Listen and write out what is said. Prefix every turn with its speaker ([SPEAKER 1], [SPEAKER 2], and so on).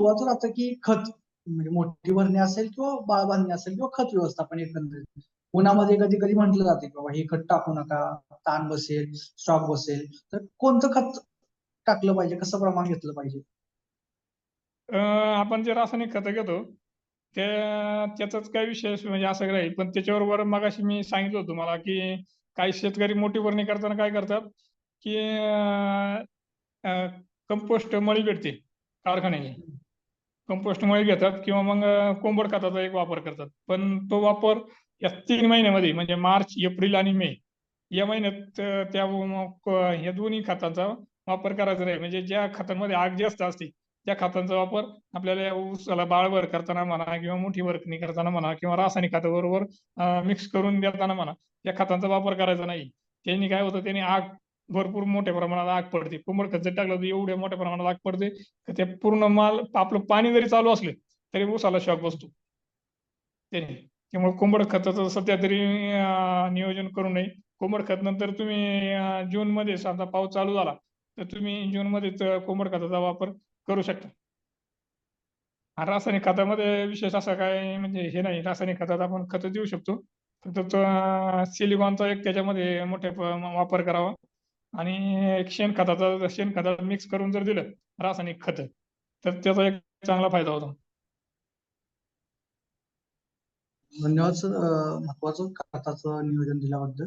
[SPEAKER 1] महत्वाचं राहतं की खत म्हणजे मोठी भरणी असेल किंवा बाळबांधणी असेल किंवा खत व्यवस्थापन एकंदरीत. उन्हामध्ये कधी कधी म्हटलं जाते की बाबा हे खत टाकू नका ताण बसेल स्टॉक बसेल. तर कोणतं खत टाकलं पाहिजे? कसं प्रमाण घेतलं पाहिजे?
[SPEAKER 2] अं, आपण जे रासायनिक खत घेतो ते त्याचाच काही विशेष म्हणजे असं राहील पण त्याच्याबरोबर मगाशी मी सांगितलं होतं तुम्हाला की काही शेतकरी मोठी भरणी करताना काय करतात की कंपोस्ट मळी भेटते कारखान्याची कंपोस्टमुळे घेतात किंवा मग कोंबड खताचा एक वापर करतात. पण तो वापर या तीन महिन्यामध्ये म्हणजे मार्च एप्रिल आणि मे या महिन्यात त्या या दोन्ही खतांचा वापर करायचा नाही. म्हणजे ज्या खतांमध्ये आग जास्त असते त्या खतांचा वापर आपल्याला ऊसाला बाळभर करताना म्हणा किंवा मोठी भरणी करताना म्हणा किंवा रासायनिक खताबरोबर मिक्स करून देताना म्हणा या खतांचा वापर करायचा नाही. त्यांनी काय होतं त्यांनी आग भरपूर मोठ्या प्रमाणात आग पडते. कोंबड खत टाकलं तर एवढ्या मोठ्या प्रमाणात आग पडते तर ते पूर्ण माल आपलं पाणी जरी चालू असले तरी ऊसाला शॉक बसतो. त्यामुळे कोंबड खताचं सध्या तरी नियोजन करू नये. कोंबड खत नंतर तुम्ही जून मध्ये समजा पाऊस चालू झाला तर तुम्ही जून मध्येच कोंबड खताचा वापर करू शकता. रासायनिक खतामध्ये विशेष असा काय म्हणजे हे नाही. रासायनिक खतात आपण खत देऊ शकतो. फक्त सिलिकॉनचा एक त्याच्यामध्ये मोठ्या वापर करावा. आणि एक शेणखताचा शेणखतात मिक्स करून जर दिलं रासायनिक खत तर त्याचा एक चांगला फायदा होतो.
[SPEAKER 1] धन्यवाद सर. महत्वाचं खताचं नियोजन दिल्याबद्दल.